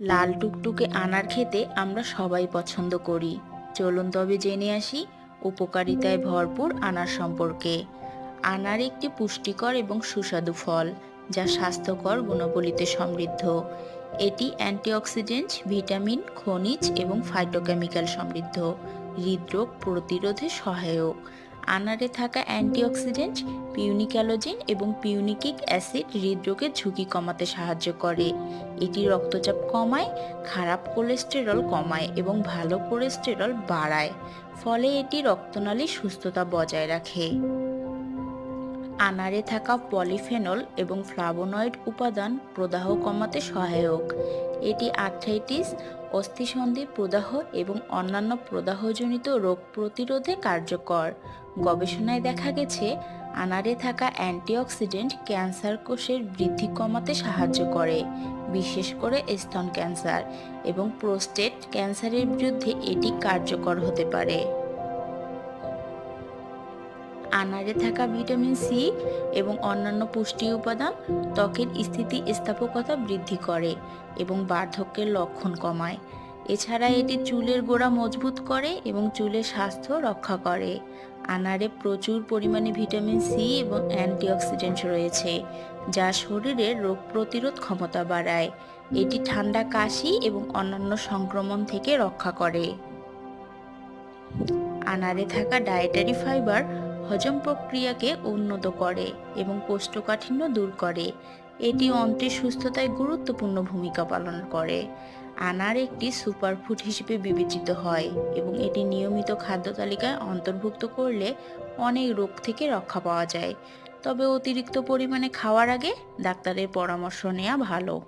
লাল টুকটুকে আনার খেতে আমরা সবাই পছন্দ করি। চলুন তবে জেনে আসি উপকারিতায় ভরপুর আনার সম্পর্কে। আনার একটি পুষ্টিকর এবং সুস্বাদু ফল। যা স্বাস্থ্যকর, গুণাবলীতে সমৃদ্ধ। এটি অ্যান্টিঅক্সিডেন্ট ভিটামিন, খনিজ এবং ফাইটোকেমিক্যাল সমৃদ্ধ। হৃদরোগ প্রতিরোধে সহায়ক। আনারে থাকা অ্যান্টিঅক্সিডেন্ট পিউনিক্যালোজিন এবং পিউনিকিক অ্যাসিড হৃদরোগের ঝুঁকি কমাতে সাহায্য করে। এটি রক্তচাপ কমায়, খারাপ কোলেস্টেরল কমায় এবং ভালো কোলেস্টেরল বাড়ায়। ফলে এটি রক্তনালীর সুস্থতা বজায় রাখে। আনারে থাকা পলিফেনল এবং ফ্লাভোনয়েড উপাদান প্রদাহ কমাতে সহায়ক। এটি আর্থ্রাইটিস অস্থিসন্ধি প্রদাহ এবং অন্যান্য প্রদাহজনিত রোগ প্রতিরোধে কার্যকর। গবেষণায় দেখা গেছে, আনারে থাকা অ্যান্টিঅক্সিডেন্ট ক্যান্সার কোষের বৃদ্ধি কমাতে সাহায্য করে, বিশেষ করে স্তন ক্যান্সার এবং প্রোস্টেট ক্যান্সারের বিরুদ্ধে এটি কার্যকর হতে পারে। আনারে থাকা ভিটামিন সি এবং অন্যান্য পুষ্টি উপাদান ত্বকের স্থিতি স্থাপকতা বৃদ্ধি করে এবং বার্ধক্যের লক্ষণ কমায়। এছাড়া এটি চুলের গোড়া মজবুত করে এবং চুলের স্বাস্থ্য রক্ষা করে। আনারে প্রচুর পরিমাণে ভিটামিন সি এবং অ্যান্টিঅক্সিডেন্ট রয়েছে, যা শরীরের রোগ প্রতিরোধ ক্ষমতা বাড়ায়। এটি ঠান্ডা কাশি এবং অন্যান্য সংক্রমণ থেকে রক্ষা করে। আনারে থাকা ডায়েটারি ফাইবার হজম প্রক্রিয়াকে উন্নত করে এবং কোষ্ঠকাঠিন্য দূর করে। এটি অন্ত্রের সুস্থতায় গুরুত্বপূর্ণ ভূমিকা পালন করে। আনার একটি সুপারফুড হিসেবে বিবেচিত হয় এবং এটি নিয়মিত খাদ্য তালিকায় অন্তর্ভুক্ত করলে অনেক রোগ থেকে রক্ষা পাওয়া যায়। তবে অতিরিক্ত পরিমাণে খাওয়ার আগে ডাক্তারের পরামর্শ নেওয়া ভালো।